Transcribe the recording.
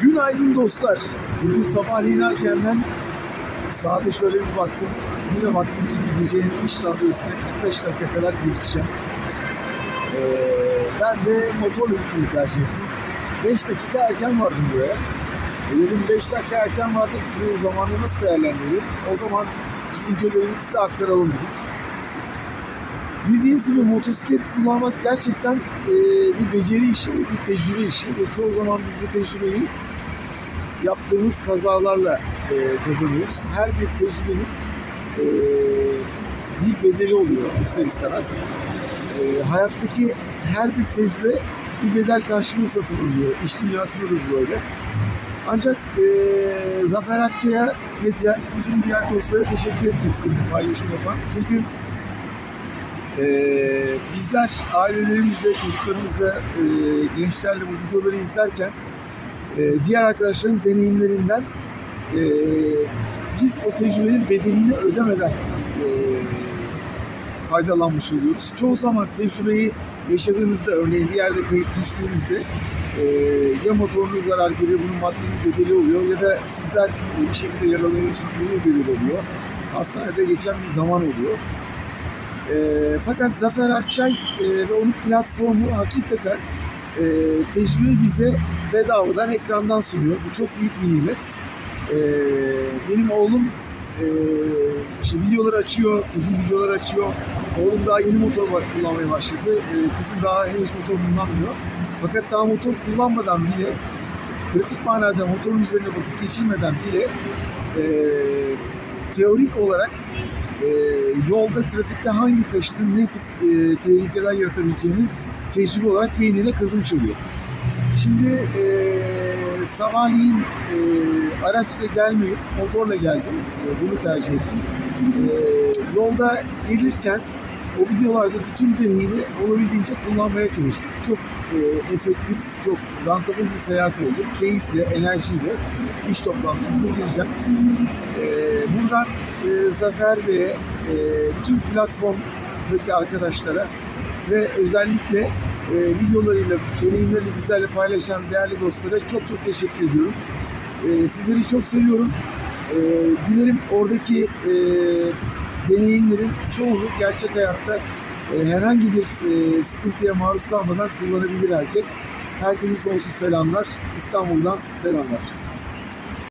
Günaydın dostlar. Bugün sabahleyin erkenden saate şöyle bir baktım. Bir de baktım ki gideceğim iş radyosuna 45 dakika kadar gecikeceğim. Ee, ben de motorla gitmeyi tercih ettim. 5 dakika erken vardım buraya. E dedim 5 dakika erken vardık bu zamanı nasıl değerlendirelim? O zaman düşüncelerimizi size aktaralım dedik. Bildiğiniz gibi motosiklet kullanmak gerçekten e, bir beceri işi, bir tecrübe işi ve çoğu zaman biz bu tecrübeyi yaptığımız kazalarla e, kazanıyoruz. Her bir tecrübenin e, bir bedeli oluyor ister istemez. E, hayattaki her bir tecrübe bir bedel karşılığı satın alıyor. İş dünyasında da böyle. Ancak e, Zafer Akçay'a ve diğer, tüm diğer dostlara teşekkür etmek istedim paylaşım yapan. Çünkü ee, bizler ailelerimizle, çocuklarımızla, e, gençlerle bu videoları izlerken e, diğer arkadaşların deneyimlerinden e, biz o tecrübenin bedelini ödemeden e, faydalanmış oluyoruz. Çoğu zaman tecrübeyi yaşadığınızda, örneğin bir yerde kayıp düştüğünüzde e, ya motorunuz zarar görüyor, bunun maddi bir bedeli oluyor ya da sizler bir şekilde yaralanıyorsunuz, bunun bedeli oluyor. Hastanede geçen bir zaman oluyor. E, fakat Zafer Akçay e, ve onun platformu hakikaten e, tecrübe bize bedavadan ekrandan sunuyor. Bu çok büyük bir nimet. E, benim oğlum e, işte videoları açıyor, kızım videoları açıyor. Oğlum daha yeni motor kullanmaya başladı. E, kızım daha henüz motor kullanmıyor. Fakat daha motor kullanmadan bile, pratik manada motorun üzerine vakit geçirmeden bile e, teorik olarak e, yolda, trafikte hangi taşıtın ne tip e, tehlikeler yaratabileceğini tecrübe olarak beynine kazımış oluyor. Şimdi e, sabahleyin e, araçla gelmeyip motorla geldim. E, bunu tercih ettim. E, yolda gelirken o videolardaki tüm deneyimi olabildiğince kullanmaya çalıştık. Çok e, efektif, çok rentable bir seyahat oldu. Keyifle, enerjiyle iş toplantımıza gireceğim. E, buradan e, Zafer Bey'e, e, tüm platformdaki arkadaşlara ve özellikle e, videolarıyla, deneyimlerini bizlerle paylaşan değerli dostlara çok çok teşekkür ediyorum. E, sizleri çok seviyorum. E, dilerim oradaki e, deneyimlerin çoğunu gerçek hayatta e, herhangi bir e, sıkıntıya maruz kalmadan kullanabilir herkes. Herkese sonsuz selamlar. İstanbul'dan selamlar.